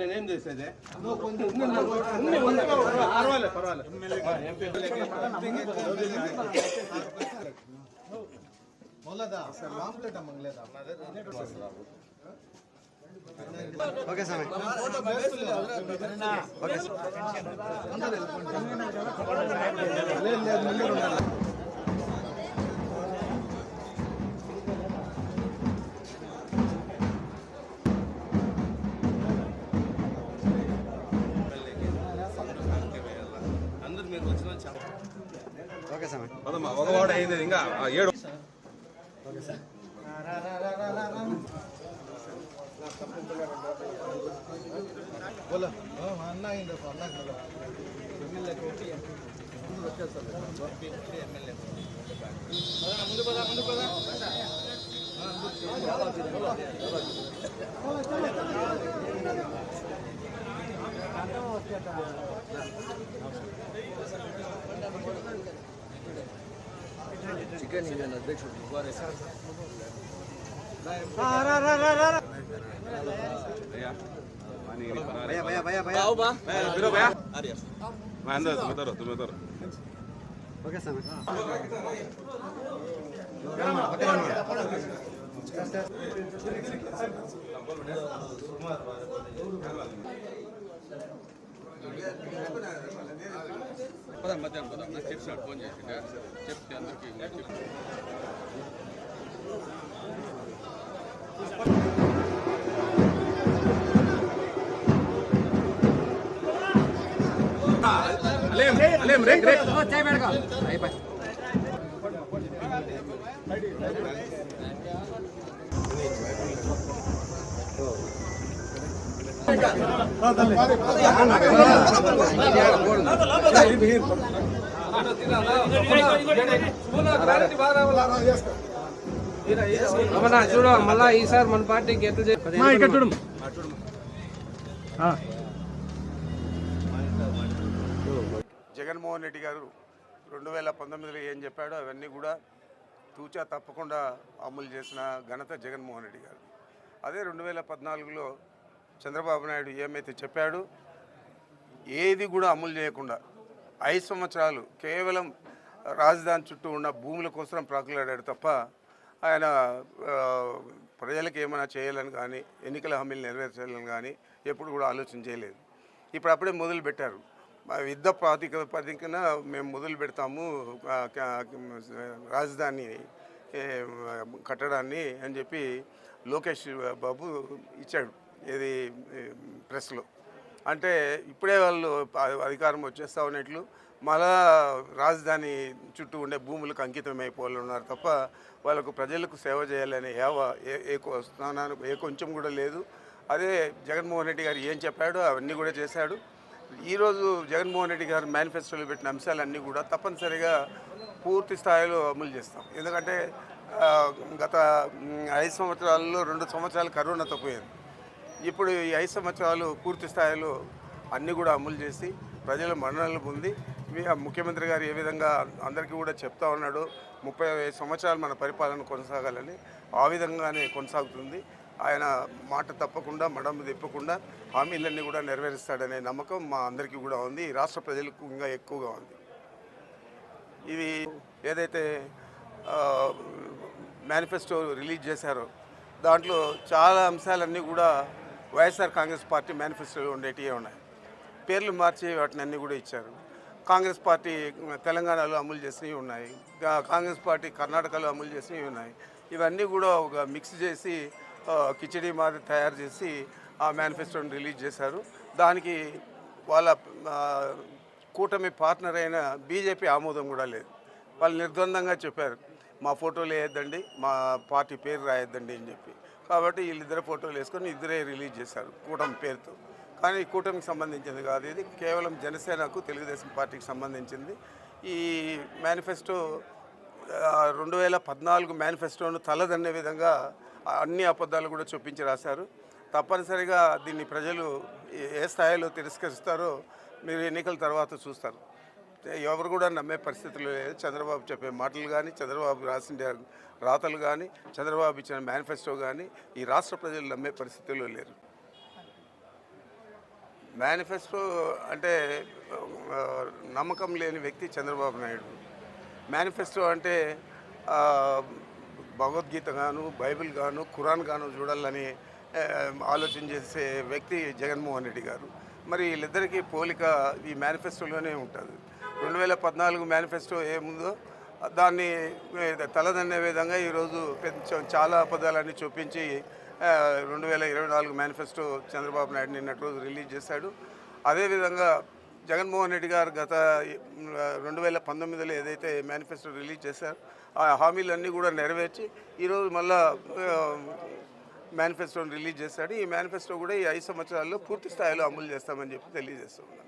నేనేం చేసేది ಕರೆಕ್ಟ್ ಮೊದಲದಾ ಸರ್ ಲಾಂಗ್ ಪ್ಲೇಟ್ ಮಂಗ್ಲೇದಾ ಓಕೆ ಸ್ವಾಮಿ ಓಕೆ ఓకే స్వామి పదమ్మా ఒకవాడు అయింది ఇంకా Ciganilena, deci o vigoare. भैया भैया भैया भैया आओ बा बिरो भैया अरे मैं अंदर तुम उतरो तुम उतरो ओके समय हां పదం నాకు చెప్పినాడు ఫోన్ చేసి చెప్తే అందరికి చెప్పి అలేం అలేం రేక్ రేక్ చూడు మళ్ళా ఈసారి మన పార్టీకి ఎట్లా ఇక్కడ చూడు. జగన్మోహన్ రెడ్డి గారు రెండు వేల పంతొమ్మిదిలో ఏం చెప్పాడో అవన్నీ కూడా తూచా తప్పకుండా అమలు చేసిన ఘనత జగన్మోహన్ రెడ్డి గారు. అదే రెండు వేల పద్నాలుగులో చంద్రబాబు నాయుడు ఏమైతే చెప్పాడో ఏది కూడా అమలు చేయకుండా ఐదు సంవత్సరాలు కేవలం రాజధాని చుట్టూ ఉన్న భూముల కోసం ప్రాకులాడాడు తప్ప ఆయన ప్రజలకు ఏమైనా చేయాలని కానీ ఎన్నికల హామీలు నెరవేర్చాలని కానీ ఎప్పుడు కూడా ఆలోచన చేయలేదు. ఇప్పుడు అప్పుడే మొదలు పెట్టారు. మా యుద్ధ ప్రాతిక ప్రాతికన మేము మొదలు పెడతాము రాజధాని కట్టడాన్ని అని చెప్పి లోకేష్ బాబు ఇచ్చాడు ఇది ప్రెస్లో. అంటే ఇప్పుడే వాళ్ళు అధికారం వచ్చేస్తా ఉన్నట్లు మళ్ళా రాజధాని చుట్టూ ఉండే భూములకు అంకితం అయిపోవాలి ఉన్నారు తప్ప వాళ్ళకు ప్రజలకు సేవ చేయాలనే ఏవ ఏ ఏ స్నానానికి ఏ కొంచెం కూడా లేదు. అదే జగన్మోహన్ రెడ్డి గారు ఏం చెప్పాడో అవన్నీ కూడా చేశాడు. ఈరోజు జగన్మోహన్ రెడ్డి గారు మేనిఫెస్టోలో పెట్టిన అంశాలన్నీ కూడా తప్పనిసరిగా పూర్తి స్థాయిలో అమలు చేస్తాం. ఎందుకంటే గత ఐదు సంవత్సరాల్లో రెండు సంవత్సరాలు కరోనాతో పోయింది ఇప్పుడు ఈ ఐదు సంవత్సరాలు పూర్తి స్థాయిలో అన్నీ కూడా అమలు చేసి ప్రజల మన్ననలు పొంది ఆ ముఖ్యమంత్రి గారు ఏ విధంగా అందరికీ కూడా చెప్తా ఉన్నాడు ముప్పై సంవత్సరాలు మన పరిపాలన కొనసాగాలని ఆ విధంగానే కొనసాగుతుంది. ఆయన మాట తప్పకుండా మడం తిప్పకుండా హామీలన్నీ కూడా నెరవేరుస్తాడనే నమ్మకం మా అందరికీ కూడా ఉంది. రాష్ట్ర ప్రజలకు ఇంకా ఎక్కువగా ఉంది. ఇది ఏదైతే మేనిఫెస్టో రిలీజ్ చేశారో దాంట్లో చాలా అంశాలన్నీ కూడా వైఎస్ఆర్ కాంగ్రెస్ పార్టీ మేనిఫెస్టోలో ఉండేటివే ఉన్నాయి. పేర్లు మార్చి వాటిని అన్నీ కూడా ఇచ్చారు. కాంగ్రెస్ పార్టీ తెలంగాణలో అమలు చేసినవి ఉన్నాయి. కాంగ్రెస్ పార్టీ కర్ణాటకలో అమలు చేసినవి ఉన్నాయి. ఇవన్నీ కూడా ఒక మిక్స్ చేసి కిచడీ మాదిరి తయారు చేసి ఆ మేనిఫెస్టోని రిలీజ్ చేశారు. దానికి వాళ్ళ కూటమి పార్ట్నర్ అయిన బీజేపీ ఆమోదం కూడా లేదు. వాళ్ళు నిర్ద్వందంగా చెప్పారు మా ఫోటోలు వేయొద్దండి మా పార్టీ పేరు రాయొద్దండి అని చెప్పి. కాబట్టి వీళ్ళిద్దరు ఫోటోలు వేసుకొని ఇద్దరే రిలీజ్ చేశారు కూటమి పేరుతో. కానీ ఈ కూటమికి సంబంధించింది కాదు ఇది. కేవలం జనసేనకు తెలుగుదేశం పార్టీకి సంబంధించింది. ఈ మేనిఫెస్టో రెండు వేల పద్నాలుగు మేనిఫెస్టోను తలదన్నే విధంగా అన్ని అబద్ధాలు కూడా చూపించి రాశారు. తప్పనిసరిగా దీన్ని ప్రజలు ఏ- ఏ స్థాయిలో తిరస్కరిస్తారో మీరు ఎన్నికల తర్వాత చూస్తారు. ఎవరు కూడా నమ్మే పరిస్థితులు లేదు. చంద్రబాబు చెప్పే మాటలు కానీ చంద్రబాబు రాసిన రాతలు కానీ చంద్రబాబు ఇచ్చిన మేనిఫెస్టో కానీ ఈ రాష్ట్ర ప్రజలు నమ్మే పరిస్థితుల్లో లేరు. మేనిఫెస్టో అంటే నమ్మకం లేని వ్యక్తి చంద్రబాబు నాయుడు. మేనిఫెస్టో అంటే భగవద్గీత గాను బైబిల్ గాను ఖురాన్ గాను చూడాలని ఆలోచన చేసే వ్యక్తి జగన్మోహన్ రెడ్డి గారు. మరి వీళ్ళిద్దరికీ పోలిక ఈ మేనిఫెస్టోలోనే ఉంటుంది. రెండు వేల పద్నాలుగు మేనిఫెస్టో ఏముందో దాన్ని తలదన్నే విధంగా ఈరోజు కొంచెం చాలా పదాలన్నీ చూపించి రెండు వేల ఇరవై నాలుగు మేనిఫెస్టో చంద్రబాబు నాయుడు నిన్నటి రోజు రిలీజ్ చేశాడు. అదేవిధంగా జగన్మోహన్ రెడ్డి గారు గత రెండు వేల పంతొమ్మిదిలో ఏదైతే మేనిఫెస్టో రిలీజ్ చేశారు ఆ హామీలన్నీ కూడా నెరవేర్చి ఈరోజు మళ్ళా మేనిఫెస్టోని రిలీజ్ చేశాడు. ఈ మేనిఫెస్టో కూడా ఈ ఐదు సంవత్సరాల్లో పూర్తి స్థాయిలో అమలు చేస్తామని చెప్పి తెలియజేస్తున్నాను